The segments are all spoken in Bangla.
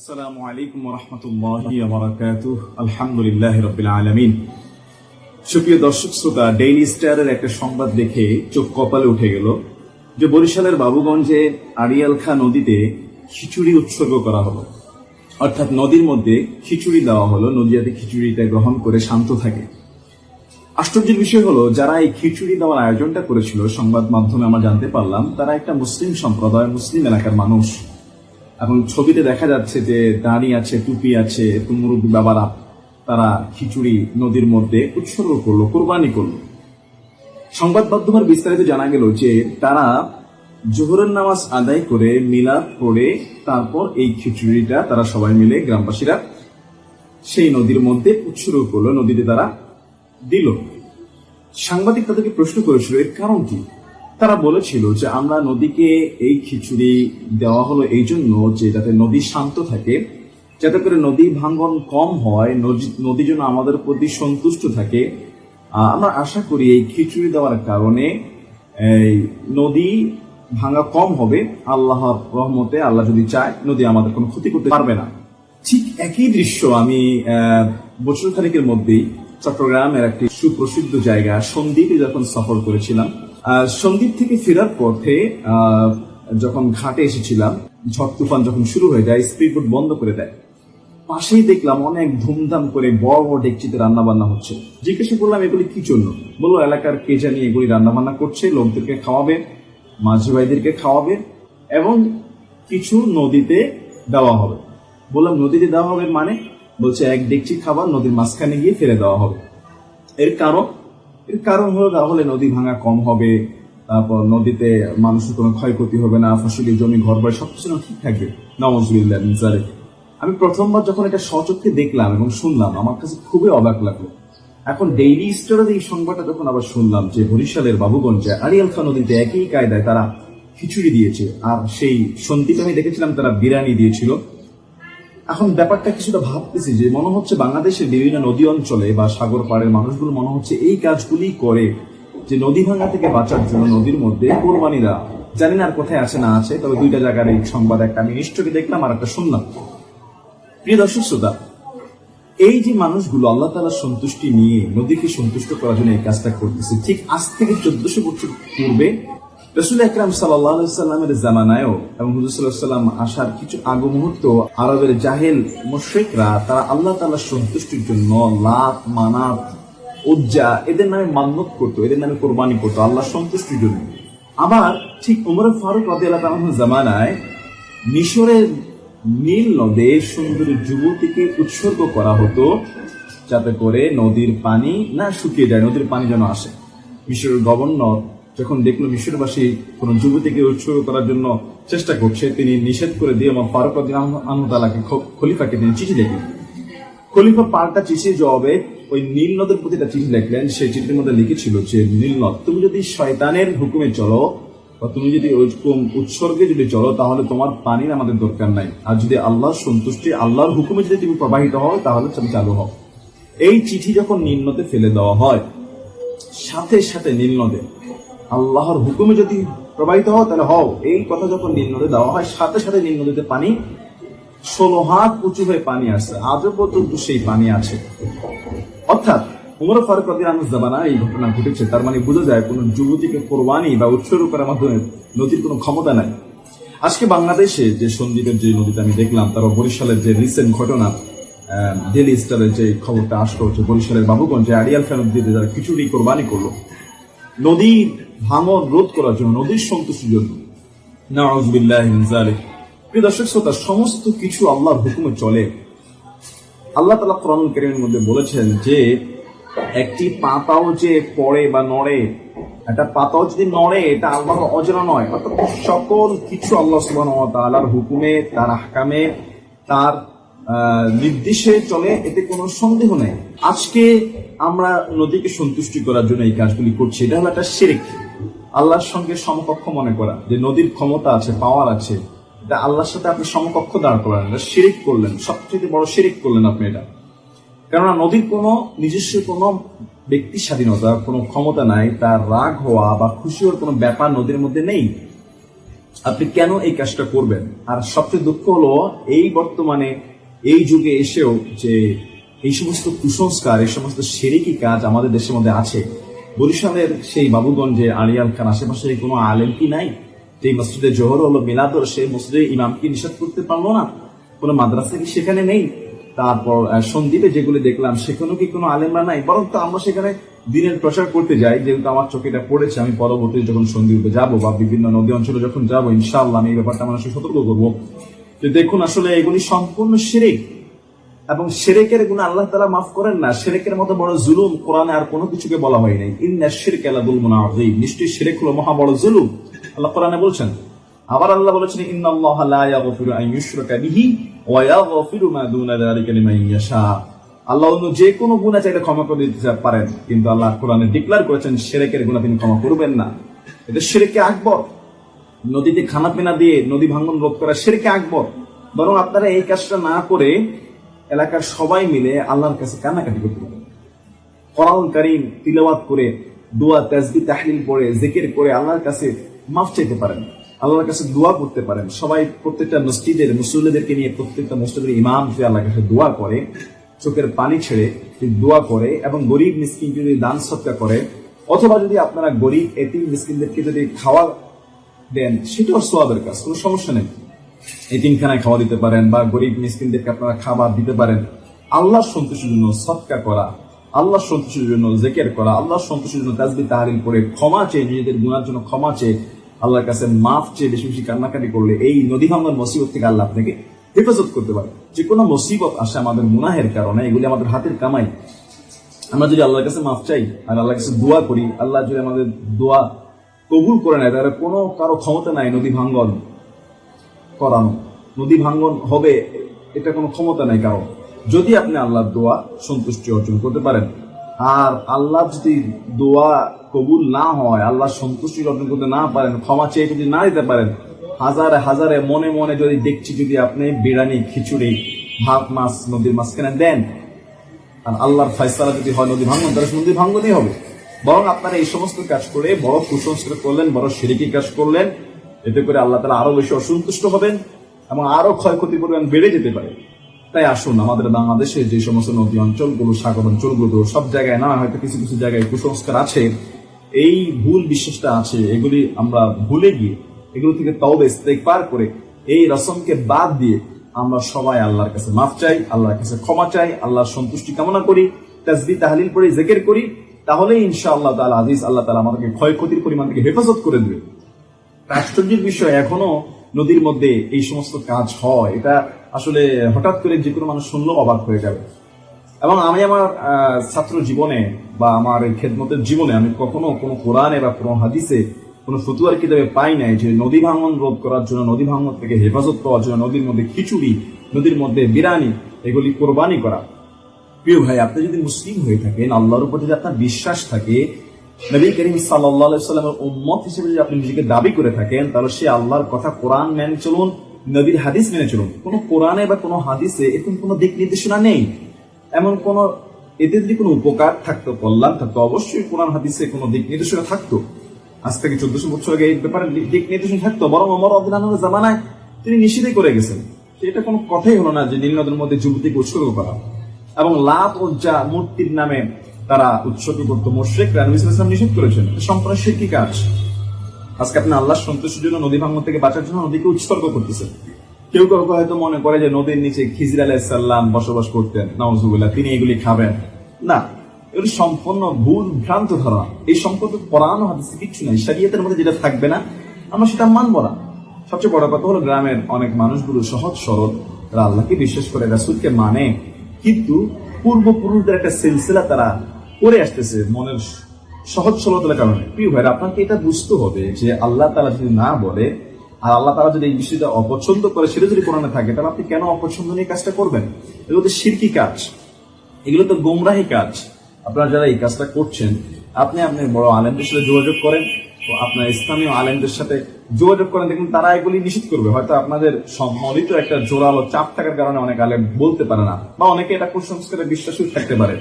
আসসালামু আলাইকুম রহমতুল্লাহি আলহামদুলিল্লাহ রবিল আলমিন। সুপ্রিয় দর্শক শ্রোতা ডেইলি স্টারের একটা সংবাদ দেখে চোখ কপালে উঠে গেল যে বরিশালের বাবুগঞ্জে আড়িয়াল খা নদীতে খিচুড়ি উৎসর্গ করা হলো। অর্থাৎ নদীর মধ্যে খিচুড়ি দেওয়া হলো নদী যাতে খিচুড়িটা গ্রহণ করে শান্ত থাকে। আশ্চর্যের বিষয় হলো, যারা এই খিচুড়ি দেওয়ার আয়োজনটা করেছিল, সংবাদ মাধ্যমে আমরা জানতে পারলাম, তারা একটা মুসলিম সম্প্রদায়, মুসলিম এলাকার মানুষ। এখন ছবিতে দেখা যাচ্ছে যে দাঁড়ি আছে, টুপি আছে মুরব্বী বাবারা, তারা খিচুড়ি নদীর মধ্যে উৎসর্গ করল, কোরবানি করল। সংবাদ মাধ্যমের বিস্তারিত জানা গেল যে তারা জোহরের নামাজ আদায় করে মিলাদ পড়ে তারপর এই খিচুড়িটা তারা সবাই মিলে গ্রামবাসীরা সেই নদীর মধ্যে উৎসর্গ করল, নদীতে তারা দিল। সাংবাদিক তাদেরকে প্রশ্ন করেছিল, এর কারণ কি? তারা বলেছিল যে আমরা নদীকে এই খিচুড়ি দেওয়া হলো এই জন্য যে যাতে নদী শান্ত থাকে, যাতে করে নদী ভাঙ্গন কম হয়, নদী- যেন আমাদের প্রতি সন্তুষ্ট থাকে। আমরা আশা করি এই খিচুড়ি দেওয়ার কারণে এই নদী ভাঙা কম হবে। আল্লাহর রহমতে, আল্লাহ যদি চায়, নদী আমাদের কোনো ক্ষতি করতে পারবে না। ঠিক একই দৃশ্য আমি বছর খানিকের মধ্যেই চট্টগ্রামের একটি সুপ্রসিদ্ধ জায়গা সন্দ্বীপে যখন সফর করেছিলাম আহ, সন্দ্বীপ থেকে ফেরার পথে যখন ঘাটে এসেছিলাম ঝড় তুফান যখন শুরু হয়ে যায় স্পিড বোট বন্ধ করে দেয়। পাশেই দেখলাম অনেক ধুমধাম করে বড় বড় ডেকচিতে রান্না বান্না হচ্ছে। জিজ্ঞাসা করলাম এগুলি কি জন্য? বলল এলাকার কে জানি এগুলি রান্না বান্না করছে লোকদেরকে খাওয়াবে মাঝি ভাইদেরকে খাওয়াবে এবং কিছু নদীতে দেওয়া হবে। বললাম নদীতে দেওয়া হবে মানে? বলছে এক ডেকচি খাবার নদীর মাঝখানে গিয়ে ফেলে দেওয়া হবে। এর কারণ? এর কারণ হলো তাহলে নদী ভাঙা কম হবে, তারপর নদীতে মানুষের কোনো ক্ষয়ক্ষতি হবে না, ফসলি জমি ঘর বাড়ি সবকিছু যেন ঠিক থাকবে নওয়াজুবিল্লাহ আমি প্রথমবার যখন এটা সচক্ষে দেখলাম এবং শুনলাম, আমার কাছে খুবই অবাক লাগল। এখন ডেইলি স্টারের এই সংবাদটা যখন আবার শুনলাম যে বরিশালের বাবুগঞ্জে আড়িয়াল খান নদীতে একই কায়দায় তারা খিচুড়ি দিয়েছে, আর সেই সন্ধিতে আমি দেখেছিলাম তারা বিরিয়ানি দিয়েছিল। এখন ব্যাপারটা কিছুটা ভাবতেছি যে মনে হচ্ছে বাংলাদেশের বিভিন্ন নদী অঞ্চলে বা সাগর পাড়ের মানুষগুলো মনে হচ্ছে এই কাজগুলি করে যে নদী ভাঙা থেকে বাঁচার জন্য নদীর মধ্যে কোরবানি দেওয়া জানি না আর কোথায় আছে, না আছে, তবে দুইটা জায়গার এই সংবাদ একটা আমি নিশ্চয়ই দেখলাম আর একটা শুনলাম। প্রিয় দর্শক, শ্রোতা, এই যে মানুষগুলো আল্লাহ তালার সন্তুষ্টি নিয়ে নদীকে সন্তুষ্ট করার জন্য এই কাজটা করতেছে, ঠিক আজ থেকে চোদ্দশো বছর পূর্বে রসুল আকরাম সাল্লামের জামানায়ও এবং হুজুর সাল্লাহ সাল্লাম আসার কিছু আগ মুহূর্ত আরবের জাহেল মুশ্রিকরা, তারা আল্লাহ তালার সন্তুষ্টির জন্য লাত, মানাত, উজ্জা এদের নামে মান্যত করতো, এদের নামে কোরবানি করতো আল্লাহ সন্তুষ্টির জন্য। আবার ঠিক উমর ফারুক আল্লাহ জামানায় মিশরের নীল নদে সুন্দরী যুবতীকে উৎসর্গ করা হতো যাতে করে নদীর পানি না শুকিয়ে যায়, নদীর পানি যেন আসে। মিশরের গভর্নর যখন দেখল মিশরবাসী কোন যুবতীকে উৎসর্গ করার জন্য চেষ্টা করছে, তিনি নিষেধ করে দিয়ে আমার ফারুক আহমদালাকে খলিফাকে তিনি চিঠি লিখলেন। খলিফা পাল্টা চিঠির জবাবে ওই নীল নদের প্রতি একটা চিঠি লিখলেন। সেই চিঠির মধ্যে লিখেছিল যে, নীল নদ, তুমি যদি শয়তানের হুকুমে চলো বা তুমি যদি ওইরকম উৎসর্গে যদি চলো, তাহলে তোমার পানির আমাদের দরকার নাই। আর যদি আল্লাহর সন্তুষ্টি, আল্লাহর হুকুমে যদি তুমি প্রবাহিত হও, তাহলে তুমি চালু হও। এই চিঠি যখন নীল ফেলে দেওয়া হয়, সাথে সাথে নীল আল্লাহর হুকুমে যদি প্রবাহিত হও, তাহলে হও। এই কথা যখন নীল নদে দেওয়া হয়, সাথে সাথে নীল নদীতে পানি, ষোলো হাত উঁচু হয়ে পানি আসছে। আজও পর্যন্ত সেই পানি আছে। অর্থাৎ উমর ফারুক রাদি জামানা এই ঘটনা ঘটেছে। তার মানে বোঝা যায় কোন যুবতীকে কোরবানি বা উৎসর্গ করার মাধ্যমে নদীর কোনো ক্ষমতা নাই। আজকে বাংলাদেশে যে সন্দীপের যে নদীটা আমি দেখলাম, তার বরিশালের যে রিসেন্ট ঘটনা ডেলি স্টারের যে খবরটা আসলো যে বরিশালের বাবুগঞ্জে আড়িয়াল খান নদীতে যারা খিচুড়ি কোরবানি করল, নদীর ভাঙন রোধ করার জন্য নদীর সন্তুষ্টির জন্য। প্রিয় দর্শক শ্রোতা সমস্ত কিছু আল্লাহর হুকুমে চলে। আল্লাহ তালা কোরআন করিমের মধ্যে বলেছেন যে একটি পাতাও যে পড়ে বা নড়ে একটা পাতাও যদি নড়ে এটা আল্লাহর অজানা নয়। অর্থাৎ সকল কিছু আল্লাহ সুবাহ তালার হুকুমে তার হাকামে তার আহ, নির্দেশে চলে এতে কোনো সন্দেহ নেই। আজকে আমরা নদীকে সন্তুষ্টি করার জন্য এই কাজগুলি করছি। এটা হলো একটা শিরিক। আল্লাহর সঙ্গে সমকক্ষ মনে করা, যে নদীর ক্ষমতা আছে পাওয়ার আছে, এটা আল্লাহর সাথে আপনি সমকক্ষ দাঁড় করান এটা শিরিক করলেন, সবচেয়ে বড় শিরিক করলেন আপনি এটা। কেননা নদীর কোনো নিজস্ব কোনো ব্যক্তি স্বাধীনতা, কোনো ক্ষমতা নাই, তার রাগ হওয়া বা খুশি হওয়ার কোনো ব্যাপার নদীর মধ্যে নেই। আপনি কেন এই কাজটা করবেন? আর সবচেয়ে দুঃখ হলো, এই বর্তমানে, এই যুগে এসেও যে এই সমস্ত কুসংস্কার, এই সমস্ত সেরেকি কাজ আমাদের দেশের মধ্যে আছে বরিশালের সেই বাবুগঞ্জে আলিয়াল খান আশেপাশে কোনো আলেম কি নাই? যে মসজিদে জোহর হলো মিলাদর সে মসজিদে ইমাম কি নিষেধ করতে পারল না? কোনো মাদ্রাসা কি সেখানে নেই? তারপর আহ, সন্দ্বীপে যেগুলি দেখলাম সেখানেও কি কোনো আলেমরা নাই? বরং তো আমরা সেখানে দিনের প্রচার করতে যাই যেহেতু আমার চোখে এটা পড়েছে আমি পরবর্তী যখন সন্দ্বীপে যাব বা বিভিন্ন নদী অঞ্চলে যখন যাব ইনশাআল্লাহ আমি এই ব্যাপারটা মানুষকে সতর্ক করব। যে দেখুন আসলে এগুলি সম্পূর্ণ শিরিক। এবং সেরেকের গুণ আল্লাহ তালা মাফ করেন না সেরেকের মতো বড় জুলুম কোরআনে আর কোনো কিছুকে বলা হয় নাই। ইন্না শিরক আলা দুলমুন আযীম। নিশ্চয়ই শিরক হলো মহা বড় জুলুম। আল্লাহ কোরআনে বলছেন, আবার আল্লাহ বলেছেন, ইন্নাল্লাহা লা ইয়াগফিরু আন ইউশরাকা বিহি ওয়া ইয়াগফিরু মা দুনা যালিকা লিমান ইয়াশা। আল্লাহ অন্য যে কোনো গুনাহ চাইলে ক্ষমা করে দিতে পারেন, কিন্তু আল্লাহ কোরআনে ডিক্লার করেছেন, শিরকের গুনাহ তিনি ক্ষমা করবেন না। এটা শিরকে আকবর। নদীতে খানা পিনা দিয়ে নদী ভাঙ্গন রোধ করা সেরেকে আকবর। বরং আপনারা এই কাজটা না করে এলাকার সবাই মিলে আল্লাহর কাছে কান্নাকাটি করতে পারেন কোরআন কারিম তিলাওয়াত করে, দোয়া তাজবি তাহলিল পড়ে, জিকির করে আল্লাহর কাছে মাফ চাইতে পারেন, আল্লাহর কাছে দোয়া করতে পারেন। সবাই প্রত্যেকটা মসজিদের মুসল্লিদেরকে নিয়ে প্রত্যেকটা মসজিদের ইমাম যে আল্লাহর কাছে দোয়া করে, চোখের পানি ছেড়ে যদি দোয়া করে এবং গরিব মিসকিন যদি দান সৎকা করে, অথবা যদি আপনারা গরিব এতিম মিসকিনদেরকে যদি খাওয়া দেন, সেটাও সোয়াবের কাজ, কোনো সমস্যা নেই। এতিমখানায় খাওয়া দিতে পারেন বা গরিব মিসকিনদেরকে আপনারা খাবার দিতে পারেন। আল্লাহর সন্তুষ্টির জন্য সৎকা করা, আল্লাহর সন্তুষ্টির জন্য জেকের করা, আল্লাহর সন্তুষ্টির জন্য তাজবি তাহারিল করে ক্ষমা চেয়ে নিজেদের গুণার জন্য ক্ষমা চেয়ে আল্লাহর কাছে মাফ চেয়ে বেশি বেশি কান্নাকাটি করলে এই নদী ভাঙ্গন মসিবত থেকে আল্লাহ আপনাকে হেফাজত করতে পারে। যে কোনো মুসিবত আসে আমাদের গুনাহের কারণে, এগুলি আমাদের হাতের কামাই। আমরা যদি আল্লাহর কাছে মাফ চাই আর আল্লাহর কাছে দোয়া করি, আল্লাহ যদি আমাদের দোয়া কবুল করে নেয়, তাহলে কোনো কারও ক্ষমতা নাই নদী ভাঙ্গন করানো, নদী ভাঙ্গন হবে, এটা কোনো ক্ষমতা নাই কারও। যদি আপনি আল্লাহর দোয়া সন্তুষ্টি অর্জন করতে পারেন। আর আল্লাহ যদি দোয়া কবুল না হয়, আল্লাহ সন্তুষ্টি অর্জন করতে না পারেন, ক্ষমা চেয়ে যদি না দিতে পারেন, হাজারে হাজারে মনে মনে যদি দেখছি যদি আপনি বিরিয়ানি খিচুড়ি, ভাত, মাছ নদীর মাঝখানে দেন, আর আল্লাহর ফয়সালা যদি হয় নদী ভাঙ্গন, তাহলে নদী ভাঙ্গনই হবে। বরং আপনারা এই সমস্ত কাজ করে বড় কুসংস্কার করলেন, বড় সিরিকি কাজ করলেন এতে করে আল্লাহ তালা আরও বেশি অসন্তুষ্ট হবেন এবং আরও ক্ষয়ক্ষতির পরিমাণ বেড়ে যেতে পারে। তাই আসুন আমাদের বাংলাদেশে যে সমস্ত নদী অঞ্চলগুলো, সাগর অঞ্চলগুলো, সব জায়গায় না, হয়তো কিছু কিছু জায়গায় কুসংস্কার আছে, এই ভুল বিশ্বাসটা আছে, এগুলি আমরা ভুলে গিয়ে, এগুলো থেকে তবে পার করে এই রসমকে বাদ দিয়ে আমরা সবাই আল্লাহর কাছে মাফ চাই, আল্লাহর কাছে ক্ষমা চাই, আল্লাহর সন্তুষ্টি কামনা করি, তাজবি, তাহলিল পড়ে জেকের করি তাহলে ইনশা আল্লাহ তালা আজিজ, আল্লাহ তালা আমাদেরকে ক্ষয়ক্ষতির পরিমাণ থেকে হেফাজত করে দেবে। আশ্চর্যের বিষয় এখনও নদীর মধ্যে এই সমস্ত কাজ হয়, এটা আসলে হঠাৎ করে যে কোনো মানুষ শুনলেও অবাক হয়ে যাবে। এবং আমি আমার ছাত্র জীবনে বা আমার খেদমতের জীবনে আমি কখনো কোনো কোরআনে বা কোনো হাদিসে কোনো ফতুয়ার কিতাবে পাই নাই যে নদী ভাঙন রোধ করার জন্য, নদী ভাঙন থেকে হেফাজত পাওয়ার জন্য নদীর মধ্যে খিচুড়ি, নদীর মধ্যে বিরানি এগুলি কোরবানি করা। প্রিয় ভাই, আপনি যদি মুসলিম হয়ে থাকেন, আল্লাহর উপর যদি আপনার বিশ্বাস থাকে নবী করিম সাল্লাহ সাল্লামের উম্মত হিসেবে যদি আপনি নিজেকে দাবি করে থাকেন, তাহলে সে আল্লাহর কথা কোরআন মেনে চলুন, নবীর হাদিস মেনে চলুন। কোন কোরআনে বা কোনো হাদিসে এরকম কোনো দিক নির্দেশনা নেই। এমন কোন এতে যদি কোনো উপকার থাকতো, কল্যাণ থাকতো, অবশ্যই কোরআন হাদিসে কোনো দিক নির্দেশনা থাকতো। আজ থেকে চোদ্দশো বছর আগে এই ব্যাপারে দিক নির্দেশনা থাকতো। বরং অমর অবদানের জামানায় তিনি নিষেধই করে গেছেন। এটা কোনো কথাই হলো না যে নীল নদের মধ্যে যুবতীকে উৎসর্গ করা। এবং লাভ ও যা মূর্তির নামে তারা উৎসর্গ করত মোশেকরা নবী নিষেধ করেছেন। সম্পূর্ণ শিরকি কাজ। আজকে আপনি আল্লাহ সন্তুষ্টির জন্য নদী ভাঙ্গন থেকে বাঁচার জন্য নদীকে উৎসর্গ করতেছেন। কেউ কেউ হয়তো মনে করে যে নদীর নিচে খিজির আলাইসাল্লাম বসবাস করতেন নওয়াজুবিল্লাহ তিনি এগুলি খাবেন। না, এগুলি সম্পূর্ণ ভুল ভ্রান্ত ধারণা। এই সম্পর্কে পড়ানো হাদিসে কিচ্ছু নাই। শরীয়তের মধ্যে যেটা থাকবে না, আমরা সেটা মানবো না। সবচেয়ে বড় কথা হলো গ্রামের অনেক মানুষগুলো সহজ সরল। তারা আল্লাহকে বিশ্বাস করে, রাসুলকে মানে। কিন্তু পূর্বপুরুষদের একটা সিলসিলা তারা করে আসতেছে মনের সহজ সরলতার কারণে। প্রিয় ভাইরা, আপনাকে এটা বুঝতে হবে যে আল্লাহ তারা যদি না বলে, আর আল্লাহ তারা যদি এই বিষয়টা অপছন্দ করে, সেটা যদি কোরআনে থাকে, তাহলে আপনি কেন অপছন্দ নিয়ে কাজটা করবেন? এগুলো তো শিরকি কাজ। এগুলো তো গোমরাহি কাজ। আপনারা যারা এই কাজটা করছেন, আপনি আপনি বড় আলেমদের সাথে যোগাযোগ করেন আপনার স্থানীয় আলেমদের সাথে যোগাযোগ করেন, দেখুন তারা এগুলি নিষেধ করবে। হয়তো আপনাদের সম্মিলিত একটা জোরালো চাপ থাকার কারণে অনেক আলেম বলতে পারে না, বা অনেকে এটা কুসংস্কারে বিশ্বাসী থাকতে পারে।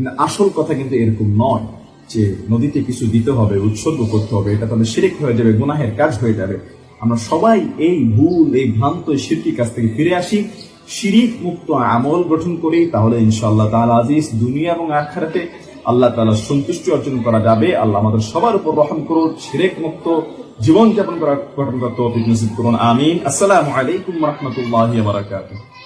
কিন্তু আসল কথা কিন্তু এরকম নয় যে নদীতে কিছু দিতে হবে, উৎসর্গ করতে হবে, এটা তাহলে শিরিক হয়ে যাবে, গুনাহের কাজ হয়ে যাবে। আমরা সবাই এই ভুল, এই ভ্রান্ত শিরকির কাছ থেকে ফিরে আসি, শিরিক মুক্ত আমল গঠন করি, তাহলে ইনশাআল্লাহ তাআলা আজিজ দুনিয়া এবং আখারাতে আল্লাহ তাআলা সন্তুষ্টি অর্জন করা যাবে। আল্লাহ আমাদের সবার উপর রহম করুন শিরেক মুক্ত জীবন যাপন করা গঠন করা তৌফিক নসিব করুন, আমিন। আসসালামু আলাইকুম রাহমাতুল্লাহি বারাকাতুহু।